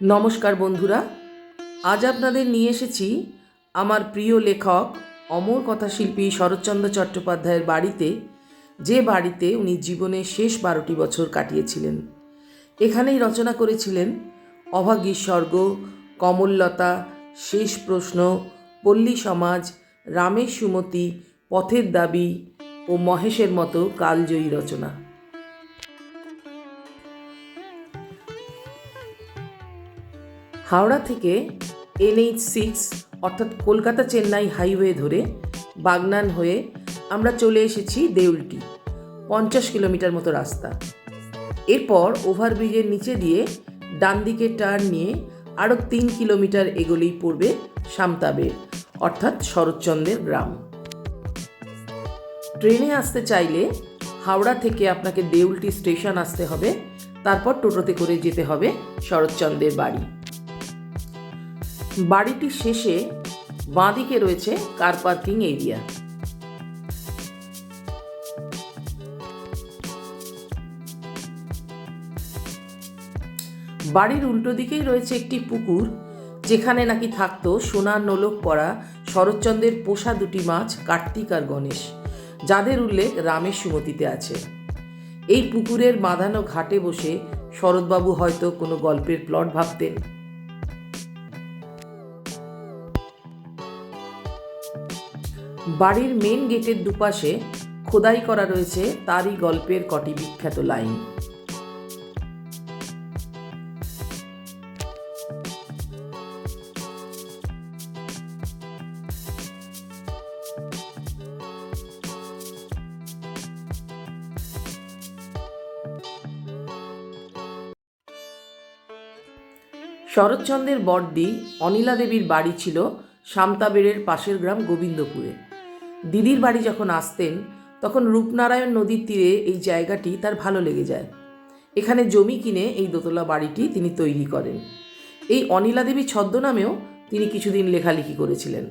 নমস্কার বন্ধুরা, আজ আপনাদের নিয়ে এসেছি আমার প্রিয় লেখক, অমর কথাশিল্পী শরৎচন্দ্র চট্টোপাধ্যায়ের বাড়িতে, যে বাড়িতে উনি জীবনের শেষ বারোটি বছর কাটিয়েছিলেন। এখানেই রচনা করেছিলেন অভাগীর স্বর্গ কমললতা, শেষ প্রশ্ন, পল্লী সমাজ, রামের সুমতি, পথের দাবি ও মহেশের মতো কালজয়ী রচনা। হাওড়া থেকে এনএইচ সিক্স, অর্থাৎ কলকাতা চেন্নাই হাইওয়ে ধরে বাগনান হয়ে আমরা চলে এসেছি দেউলটি, পঞ্চাশ কিলোমিটার মতো রাস্তা। এরপর ওভারব্রিজের নিচে দিয়ে ডান দিকে টার্ন নিয়ে আরও তিন কিলোমিটার এগোলেই পড়বে সামতাবের, অর্থাৎ শরৎচন্দ্রের গ্রাম। ট্রেনে আসতে চাইলে হাওড়া থেকে আপনাকে দেউলটি স্টেশন আসতে হবে, তারপর টোটোতে করে যেতে হবে শরৎচন্দ্রের বাড়ি। বাড়িটির শেষে বাঁদিকে রয়েছে কার পার্কিং এরিয়া। বাড়ির উল্টো দিকেই রয়েছে একটি পুকুর, যেখানে নাকি থাকতো সোনার নোলক পরা শরৎচন্দ্রের পোষা দুটি মাছ কার্তিক আর গণেশ, যাদের উল্লেখ রামের সুমতিতে আছে। এই পুকুরের বাঁধানো ঘাটে বসে শরৎবাবু হয়তো কোনো গল্পের প্লট ভাবতেন। বাড়ির মেন গেটের দুপাশে খোদাই করা রয়েছে তারই গল্পের কটি বিখ্যাত লাইন। শরৎচন্দ্রের বড়দি অনিলা দেবীর বাড়ি ছিল সামতাবেড়ের পাশের গ্রাম গোবিন্দপুরে। দিদির বাড়ি যখন আসতেন, তখন রূপনারায়ণ নদীর তীরে এই জায়গাটি তার ভালো লেগে যায়। এখানে জমি কিনে এই দোতলা বাড়িটি তিনি তৈরি করেন। এই অনিলা দেবী ছদ্মনামেও তিনি কিছুদিন লেখালেখি করেছিলেন।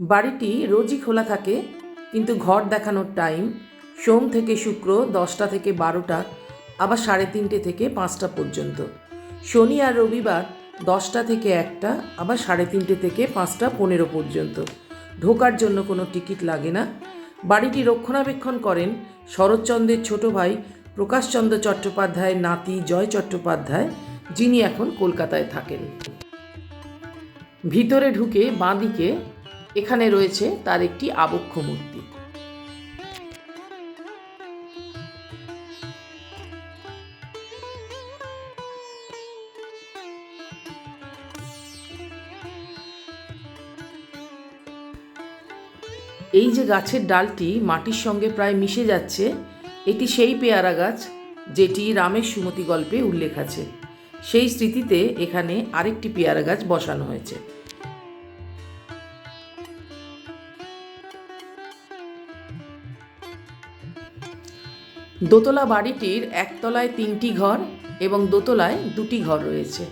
বাড়িটি রোজই খোলা থাকে, কিন্তু ঘর দেখানোর টাইম সোম থেকে শুক্র দশটা থেকে বারোটা, আবার সাড়ে তিনটে থেকে পাঁচটা পর্যন্ত। শনি আর রবিবার দশটা থেকে একটা, আবার সাড়ে তিনটে থেকে পাঁচটা, পনেরো পর্যন্ত। ঢোকার জন্য কোনো টিকিট লাগে না। বাড়িটি রক্ষণাবেক্ষণ করেন শরৎচন্দ্রের ছোট ভাই প্রকাশচন্দ্র চট্টোপাধ্যায়ের নাতি জয় চট্টোপাধ্যায়, যিনি এখন কলকাতায় থাকেন। ভিতরে ঢুকে বাঁদিকে, এখানে রয়েছে তার একটি আবক্ষ মূর্তি। এই যে গাছের ডালটি মাটির সঙ্গে প্রায় মিশে যাচ্ছে, এটি সেই পেয়ারা গাছ যেটি রামের সুমতি গল্পে উল্লেখ আছে। সেই স্মৃতিতে এখানে আরেকটি পেয়ারা গাছ বসানো হয়েছে। দোতলা বাড়িটির একতলায় তিনটি ঘর এবং দোতলায় দুটি ঘর রয়েছে।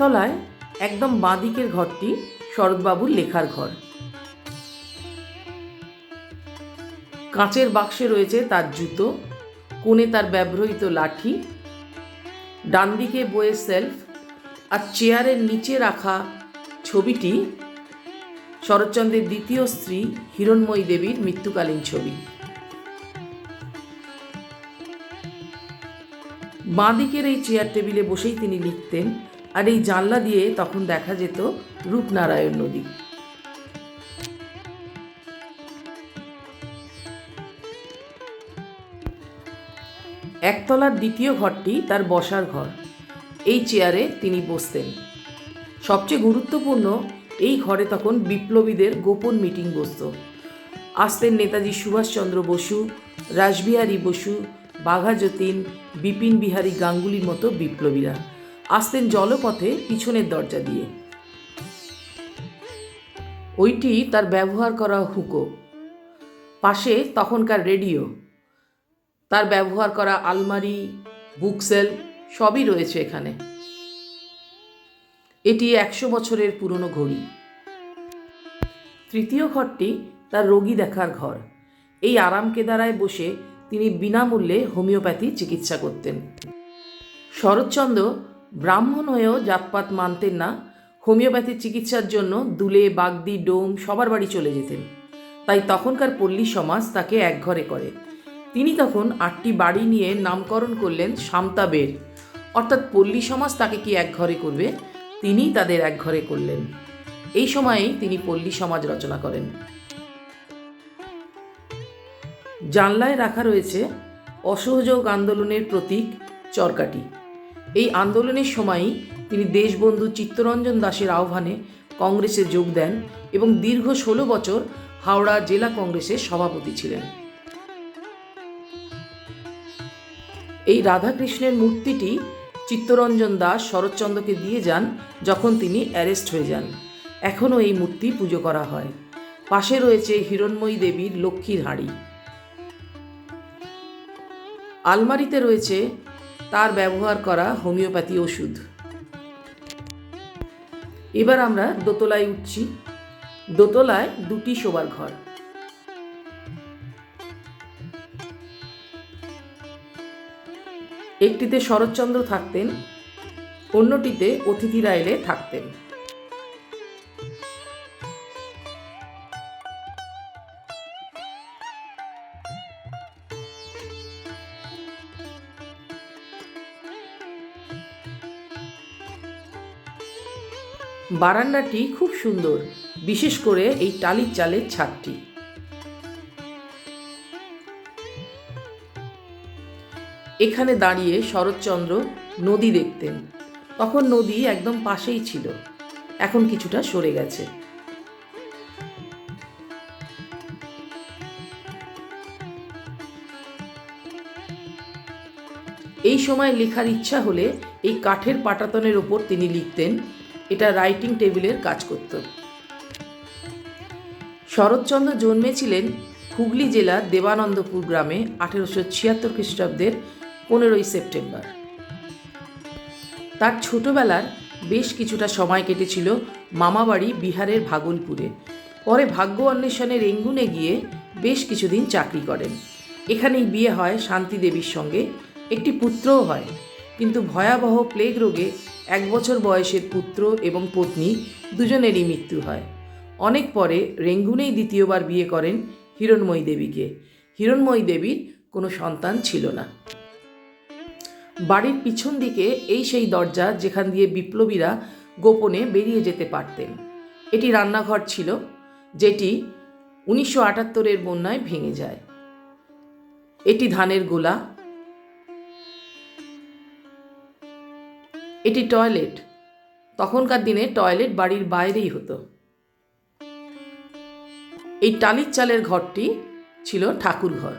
একতলায় একদম বাঁদিকের ঘরটি শরৎবাবুর লেখার ঘর। কাঁচের বাক্সে রয়েছে তার জুতো, কোণে তার ব্যবহৃত লাঠি ডান দিকে বইয়ের সেলফ আর চেয়ারের নিচে রাখা ছবিটি শরৎচন্দ্রের দ্বিতীয় স্ত্রী হিরণময়ী দেবীর মৃত্যুকালীন ছবি। বাঁদিকের এই চেয়ার টেবিলে বসেই তিনি লিখতেন আর এই জানলা দিয়ে তখন দেখা যেত রূপনারায়ণ নদী। একতলার দ্বিতীয় ঘরটি তার বসার ঘর। এই চেয়ারে তিনি বসতেন। সবচেয়ে গুরুত্বপূর্ণ, এই ঘরে তখন বিপ্লবীদের গোপন মিটিং বসত। আসতেন নেতাজি সুভাষচন্দ্র বসু, রাসবিহারী বসু, বাঘা যতীন, বিপিন বিহারী গাঙ্গুলির মতো বিপ্লবীরা। আসতেন জলপথে পিছনের দরজা দিয়ে। ওইটি তার ব্যবহার করা হুকো। পাশে তখনকার রেডিও। তার ব্যবহার করা আলমারি, বুকসেল সবই রয়েছে এখানে। এটি একশো বছরের পুরনো ঘড়ি। তৃতীয় ঘরটি তার রোগী দেখার ঘর। এই আরাম কেদারায় বসে তিনি বিনামূল্যে হোমিওপ্যাথি চিকিৎসা করতেন। শরৎচন্দ্র ব্রাহ্মণ হয়েও জাতপাত মানতেন না, হোমিওপ্যাথি চিকিৎসার জন্য দুলে, বাগদি, ডোম সবার বাড়ি চলে যেতেন। তাই তখনকার পল্লী সমাজ তাকে একঘরে করে। তিনি তখন আটটি বাড়ি নিয়ে নামকরণ করলেন সামতাবের অর্থাৎ পল্লী সমাজ তাকে কি একঘরে করবে? তিনিই তাদের একঘরে করলেন। এই সময়েই তিনি পল্লী সমাজ রচনা করেন। জানলায় রাখা রয়েছে অসহযোগ আন্দোলনের প্রতীক চরকাটি। এই আন্দোলনের সময়ই তিনি দেশবন্ধু চিত্তরঞ্জন দাসের আহ্বানে কংগ্রেসে যোগ দেন এবং দীর্ঘ ষোলো বছর হাওড়া জেলা কংগ্রেসের সভাপতি ছিলেন। এই রাধাকৃষ্ণের মূর্তিটি চিত্তরঞ্জন দাস শরৎচন্দ্রকে দিয়ে যান যখন তিনি অ্যারেস্ট হয়ে যান। এখনও এই মূর্তি পুজো করা হয়। পাশে রয়েছে হিরণময়ী দেবীর লক্ষ্মীর হাঁড়ি। আলমারিতে রয়েছে তার ব্যবহার করা হোমিওপ্যাথি ওষুধ। এবার আমরা দোতলায় উঠছি। দোতলায় দুটি শোবার ঘর। একটিতে শরৎচন্দ্র থাকতেন, অন্যটিতে অতিথিরা এলে থাকতেন। বারান্দাটি খুব সুন্দর, বিশেষ করে এই টালির চালের ছাদটি। এখানে দাঁড়িয়ে শরৎচন্দ্র নদী দেখতেন। তখন নদী একদম পাশেই ছিল। এখন কিছুটা সরে গেছে। এই সময় লেখার ইচ্ছা হলে এই কাঠের পাটাতনের ওপর তিনি লিখতেন এটা রাইটিং টেবিলের কাজ করত। শরৎচন্দ্র জন্মেছিলেন হুগলি জেলার দেবানন্দপুর গ্রামে আঠেরোশো ছিয়াত্তর খ্রিস্টাব্দের পনেরোই সেপ্টেম্বর। তার ছোটবেলার বেশ কিছুটা সময় কেটেছিল মামাবাড়ি বিহারের ভাগলপুরে। পরে ভাগ্য অন্বেষণে রেঙ্গুনে গিয়ে বেশ কিছুদিন চাকরি করেন। এখানেই বিয়ে হয় শান্তি দেবীর সঙ্গে। একটি পুত্রও হয়। কিন্তু ভয়াবহ প্লেগ রোগে এক বছর বয়সের পুত্র এবং পত্নী দুজনেরই মৃত্যু হয়। অনেক পরে রেঙ্গুনেই দ্বিতীয়বার বিয়ে করেন হিরণময়ী দেবীকে। হিরণময়ী দেবীর কোনো সন্তান ছিল না। বাড়ির পিছন দিকে এই সেই দরজা যেখান দিয়ে বিপ্লবীরা গোপনে বেরিয়ে যেতে পারতেন। এটি রান্নাঘর ছিল, যেটি উনিশশো আটাত্তরের বন্যায় ভেঙে যায়। এটি ধানের গোলা এটি টয়লেট। তখনকার দিনে টয়লেট বাড়ির বাইরেই হতো। এই টালির চালের ঘরটি ছিল ঠাকুর ঘর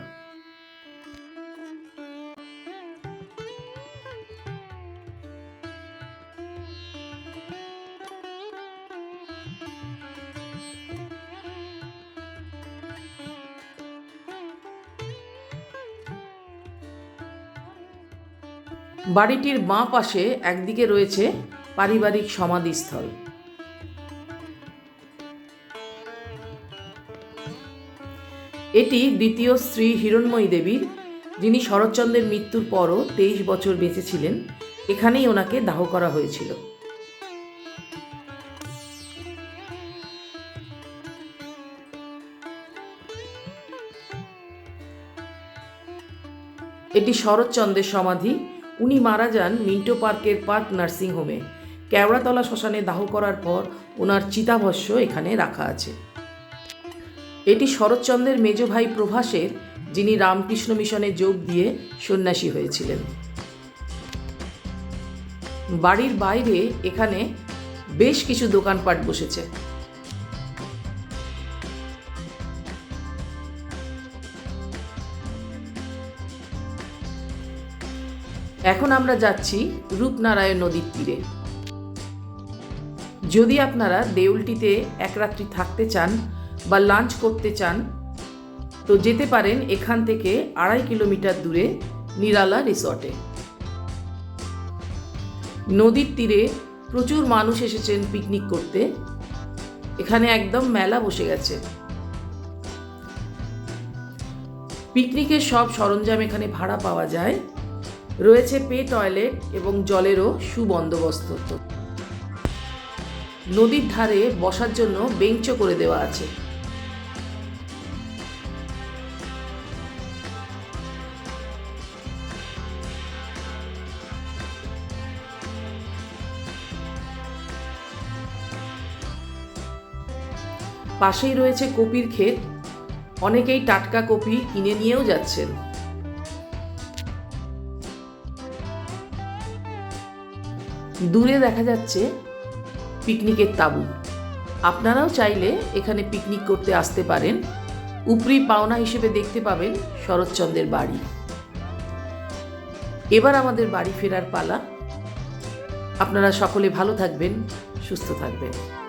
বাড়িটির বাঁ পাশে একদিকে রয়েছে পারিবারিক সমাধিস্থল। এটি দ্বিতীয় স্ত্রী হিরণময়ী দেবীর, যিনি শরৎচন্দ্রের মৃত্যুর পরও তেইশ বছর বেঁচেছিলেন, এখানেই ওনাকে দাহ করা হয়েছিল। এটি শরৎচন্দ্রের সমাধি উনি মারা যান মিন্টো পার্কের পার্ক নার্সিংহোমে। কেওড়াতলা শ্মশানে দাহ করার পর ওনার চিতাভস্য এখানে রাখা আছে। এটি শরৎচন্দ্রের মেজ ভাই প্রভাসের, যিনি রামকৃষ্ণ মিশনে যোগ দিয়ে সন্ন্যাসী হয়েছিলেন। বাড়ির বাইরে এখানে বেশ কিছু দোকানপাট বসেছে। এখন আমরা যাচ্ছি রূপনারায়ণ নদীর তীরে। যদি আপনারা দেউলটিতে এক রাত্রি থাকতে চান বা লাঞ্চ করতে চান, তো যেতে পারেন এখান থেকে আড়াই কিলোমিটার দূরে নিরালা রিসর্টে। নদীর তীরে প্রচুর মানুষ এসেছেন পিকনিক করতে। এখানে একদম মেলা বসে গেছে। পিকনিকের সব সরঞ্জাম এখানে ভাড়া পাওয়া যায়। রয়েছে পে টয়লেট এবং জলেরও সুবন্দোবস্ত। নদীর ধারে বসার জন্য বেঞ্চও করে দেওয়া আছে। পাশেই রয়েছে কপির ক্ষেত। অনেকেই টাটকা কপি কিনে নিয়েও যাচ্ছেন। দূরে দেখা যাচ্ছে পিকনিকের তাঁবু। আপনারাও চাইলে এখানে পিকনিক করতে আসতে পারেন। উপরি পাওনা হিসেবে দেখতে পাবেন শরৎচন্দ্রের বাড়ি। এবার আমাদের বাড়ি ফেরার পালা। আপনারা সকলে ভালো থাকবেন, সুস্থ থাকবেন।